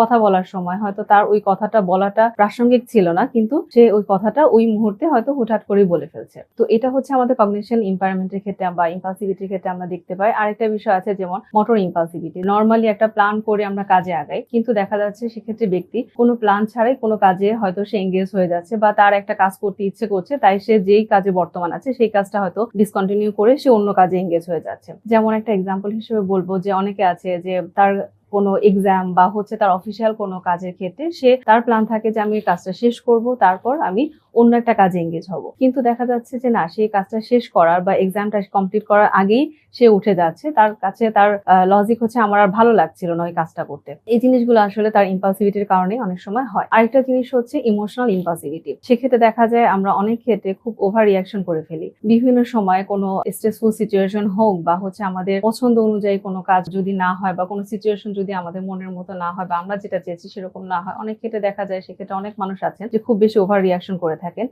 কথা বলার সময়, হয়তো তার ওই কথাটা বলাটা প্রাসঙ্গিক ছিল না, কিন্তু সে ওই কথাটা ওই মুহূর্তে হয়তো হুটহাট করে বলে ফেলছে। তো এটা হচ্ছে আমাদের কগনিশন ইম্পায়ারমেন্টের ক্ষেত্রে বা ইম্পালসিভিটির ক্ষেত্রে আমরা দেখতে পাই। আরেকটা বিষয় আছে যেমন মোটর ইম্পালসিভিটি নর্মালি একটা প্ল্যান করে আমরা কাজে আগাই, কিন্তু দেখা যাচ্ছে সেক্ষেত্রে ব্যক্তি কোনো প্ল্যান ছাড়াই কোনো কাজে হয়তো সে এঙ্গেজ হয়ে যাচ্ছে বা তার একটা কাজ করতে ইচ্ছে করছে, তাই সে যেই কাজে বর্তমান আছে সেই কাজটা হয়তো ডিসকন্টিনিউ করে সে অন্য কাজে এঙ্গেজ হয়ে যাচ্ছে। যেমন একটা এক্সাম্পল হিসেবে বলব যে অনেকে আছে যে তার কোনো এক্সাম বা হচ্ছে তার অফিসিয়াল কোনো কাজের ক্ষেত্রে সে, তার প্ল্যান থাকে যে আমি কাজটা শেষ করব, তারপর আমি অন্য একটা কাজে এঙ্গেজ হব। কিন্তু দেখা যাচ্ছে যে না সেই কাজটা শেষ করার বা এক্সামটা কমপ্লিট করার আগেই সে উঠে যাচ্ছে। তার কাছে তার লজিক হচ্ছে আমার আর ভালো লাগছিল না ওই কাজটা করতে। এই জিনিসগুলো আসলে তার ইম্পালসিভিটির কারণে অনেক সময় হয়। আরেকটা জিনিস হচ্ছে ইমোশনাল ইম্পালসিভিটি সেক্ষেত্রে দেখা যায় আমরা অনেক ক্ষেত্রে খুব ওভার রিয়াকশন করে ফেলি। বিভিন্ন সময় কোনো স্ট্রেসফুল সিচুয়েশন হোক বা হচ্ছে আমাদের পছন্দ অনুযায়ী কোনো কাজ যদি না হয় বা কোনো সিচুয়েশন যদি আমাদের মনের মতো না হয় বা আমরা যেটা চেয়েছি সেরকম না হয়, অনেক ক্ষেত্রে দেখা যায় সেক্ষেত্রে অনেক মানুষ আছেন যে খুব বেশি ওভার রিয়াকশন করে থাকেন।